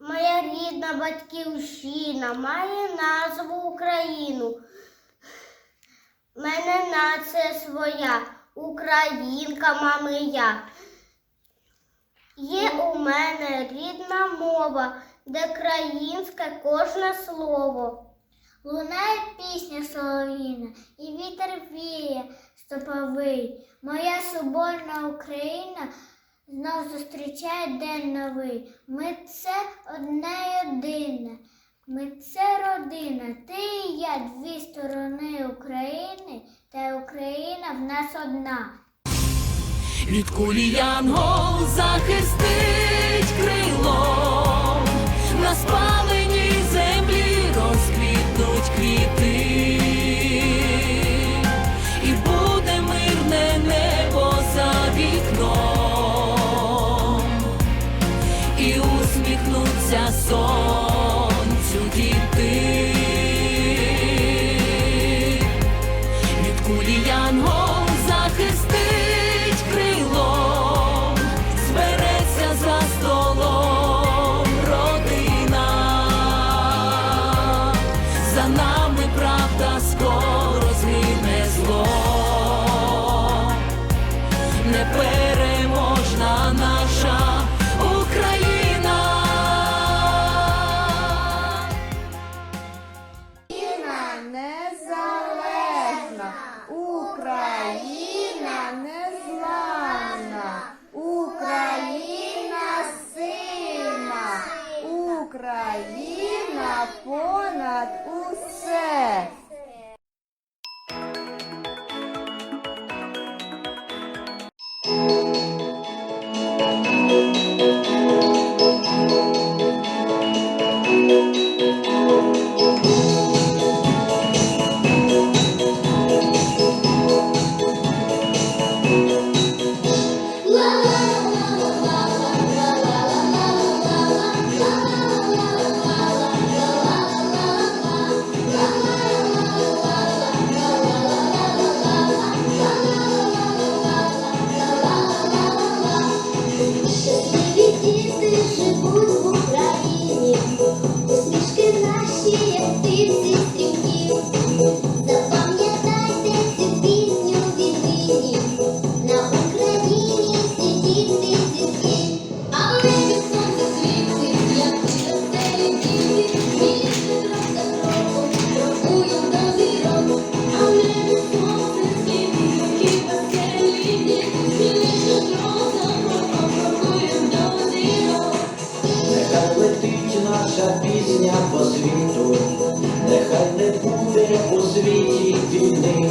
Моя рідна батьківщина має назву Україну. Мене нація своя, українка мами я. Є у мене рідна мова, де країнське кожне слово. Лунає пісня солов'їна, і вітер віє стоповий. Моя соборна Україна знов зустрічає день новий. Ми це одне єдине. Ми це родина. Ти і я дві сторони України, та Україна в нас одна. Від кулі янгол захистить крилом, на спаленій You. Наша пісня по світу, нехай не буде у світі війни.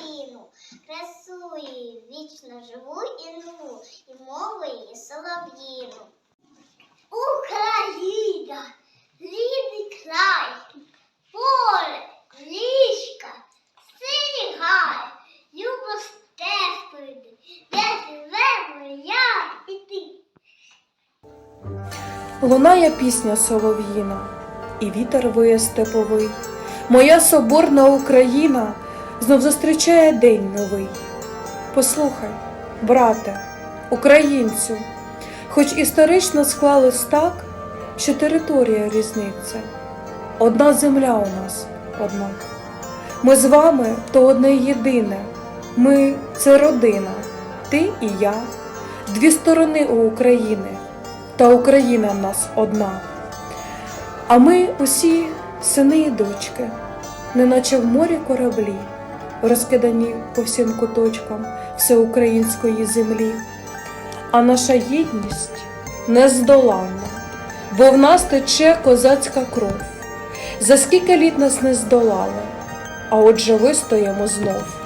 Україну, красу вічно живу і нову, і мову її солов'їну. Україна, рідний край, поле, річка, синій гай, любо стежкою, де живемо я і ти. Лунає пісня солов'їна, і вітер виє степовий. Моя соборна Україна знов зустрічає день новий. Послухай, брате, українцю, хоч історично склалось так, що територія різниця, одна земля у нас, однак. Ми з вами то одне єдине. Ми це родина, ти і я, дві сторони у України, та Україна в нас одна. А ми усі сини і дочки, неначе в морі кораблі, розкидані по всім куточкам всеукраїнської землі. А наша гідність нездоланна, бо в нас тече козацька кров. За скільки літ нас не здолали, а отже вистоїмо знов.